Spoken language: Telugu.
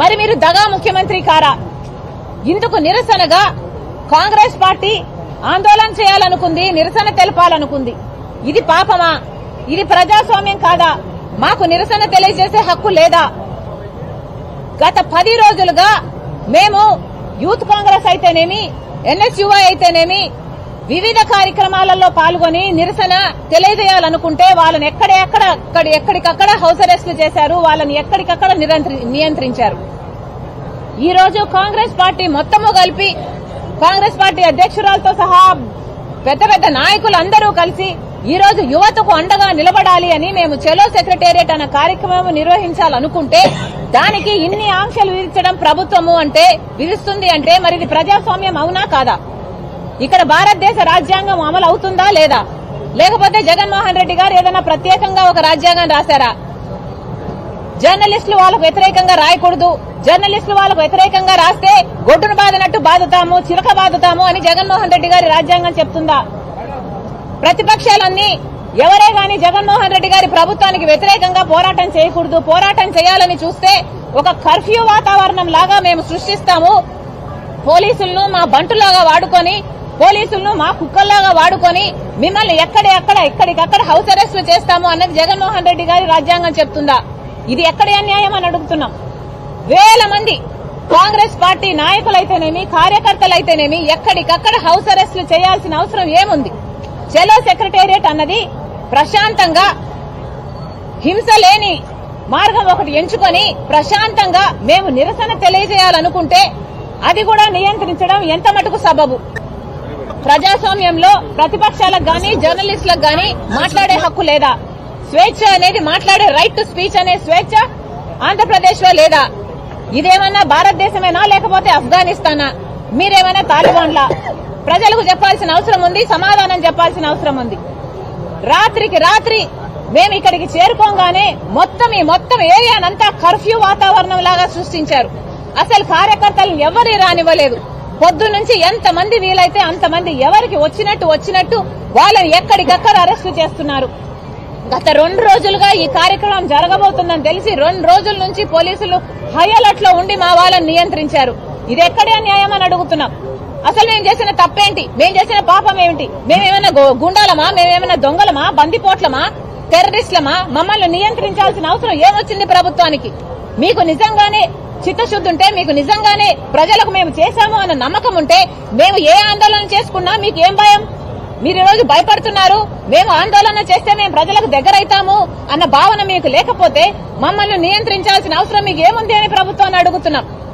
మరి మీరు దగా ముఖ్యమంత్రి కారా? ఇందుకు నిరసనగా కాంగ్రెస్ పార్టీ ఆందోళన చేయాలనుకుంది నిరసన తెలపాలనుకుంది. ఇది పాపమా? ఇది ప్రజాస్వామ్యం కాదా? మాకు నిరసన తెలియజేసే హక్కు లేదా? గత పది రోజులుగా మేము యూత్ కాంగ్రెస్ అయితేనేమి ఎన్ఎస్యుఐ అయితేనేమి వివిధ కార్యక్రమాలలో పాల్గొని నిరసన తెలియజేయాలనుకుంటే వాళ్ళని ఎక్కడెక్కడ ఎక్కడికక్కడ హౌస్ అరెస్టులు చేశారు వాళ్ళని ఎక్కడికక్కడ నిరంత్రి- నియంత్రించారు. ఈ రోజు కాంగ్రెస్ పార్టీ మొత్తము కలిపి కాంగ్రెస్ పార్టీ అధ్యక్షురాలతో సహా పెద్ద పెద్ద నాయకులు అందరూ కలిసి ఈ రోజు యువతకు అండగా నిలబడాలి అని మేము చెలో సెక్రటేరియట్ అన్న కార్యక్రమం నిర్వహించాలనుకుంటే దానికి ఇన్ని ఆంక్షలు విధించడం ప్రభుత్వము అంటే విధిస్తుంది అంటే మరి ఇది ప్రజాస్వామ్యం అవునా కాదా? ఇక్కడ భారతదేశ రాజ్యాంగం అమలు అవుతుందా లేదా? లేకపోతే జగన్మోహన్ రెడ్డి గారు ఏదైనా ప్రత్యేకంగా ఒక రాజ్యాంగం రాశారా? జర్నలిస్టులు వాళ్ళకు వ్యతిరేకంగా రాయకూడదు. జర్నలిస్టులు వాళ్ళకు వ్యతిరేకంగా రాస్తే గొడ్డును బాదినట్టు బాదుతాము చిలక బాదుతాము అని జగన్మోహన్ రెడ్డి గారి రాజ్యాంగం చెప్తుందా? ప్రతిపక్షాలన్నీ ఎవరే గాని జగన్మోహన్ రెడ్డి గారి ప్రభుత్వానికి వ్యతిరేకంగా పోరాటం చేయకూడదు. పోరాటం చేయాలని చూస్తే ఒక కర్ఫ్యూ వాతావరణం లాగా మేము సృష్టిస్తాము. పోలీసులను మా బంటులాగా వాడుకొని పోలీసులను మా కుక్కల్లాగా వాడుకొని మిమ్మల్ని ఎక్కడ ఎక్కడ ఎక్కడికక్కడ హౌస్ అరెస్టులు చేస్తాము అన్నది జగన్మోహన్ రెడ్డి గారి రాజ్యాంగం చెప్తుందా? ఇది ఎక్కడ అన్యాయం అని అడుగుతున్నాం. వేల మంది కాంగ్రెస్ పార్టీ నాయకులైతేనేమి కార్యకర్తలైతేనేమి ఎక్కడికక్కడ హౌస్ అరెస్టులు చేయాల్సిన అవసరం ఏముంది? చెలో సెక్రటేరియట్ అన్నది ప్రశాంతంగా హింస లేని మార్గం ఒకటి ఎంచుకొని ప్రశాంతంగా మేము నిరసన తెలియజేయాలనుకుంటే అది కూడా నియంత్రించడం ఎంత మటుకు సబబు? ప్రజాస్వామ్యంలో ప్రతిపక్షాలకు గాని జర్నలిస్టులకు గాని మాట్లాడే హక్కు లేదా? స్వేచ్ఛ అనేది మాట్లాడే రైట్ టు స్పీచ్ అనే స్వేచ్ఛ ఆంధ్రప్రదేశ్లో లేదా? ఇదేమన్నా భారతదేశమేనా లేకపోతే ఆఫ్ఘనిస్తానా? మీరేమైనా తాలిబాన్లా? ప్రజలకు చెప్పాల్సిన అవసరం ఉంది సమాధానం చెప్పాల్సిన అవసరం ఉంది. రాత్రికి రాత్రి మేము ఇక్కడికి చేరుకోగానే మొత్తం ఈ మొత్తం ఏరియానంతా కర్ఫ్యూ వాతావరణం లాగా సృష్టించారు. అసలు కార్యకర్తలు ఎవరి రానివ్వలేదు. పొద్దు నుంచి ఎంతమంది వీలైతే అంతమంది ఎవరికి వచ్చినట్టు వచ్చినట్టు వాళ్ళని ఎక్కడికక్కడ అరెస్టు చేస్తున్నారు. గత రెండు రోజులుగా ఈ కార్యక్రమం జరగబోతుందని తెలిసి రెండు రోజుల నుంచి పోలీసులు హై అలర్ట్లో ఉండి మా వాళ్ళని నియంత్రించారు. ఇది ఎక్కడే న్యాయం అని అడుగుతున్నాం. అసలు మేము చేసిన తప్పేంటి? మేము చేసిన పాపం ఏమిటి? మేమేమైనా గుండాలమా? మేమేమైనా దొంగలమా? బందిపోట్లమా? టెర్రరిస్టులమా? మమ్మల్ని నియంత్రించాల్సిన అవసరం ఏమొచ్చింది ప్రభుత్వానికి? మీకు నిజంగానే చిత్తశుద్ధి ఉంటే మీకు నిజంగానే ప్రజలకు మేము చేశాము అన్న నమ్మకం ఉంటే మేము ఏ ఆందోళన చేసుకున్నా మీకు ఏం భయం? మీరు ఈరోజు రోజు భయపడుతున్నారు. మేము ఆందోళన చేస్తే మేము ప్రజలకు దగ్గరైతాము అన్న భావన మీకు లేకపోతే మమ్మల్ని నియంత్రించాల్సిన అవసరం మీకు ఏముంది అని ప్రభుత్వాన్ని అడుగుతున్నాం.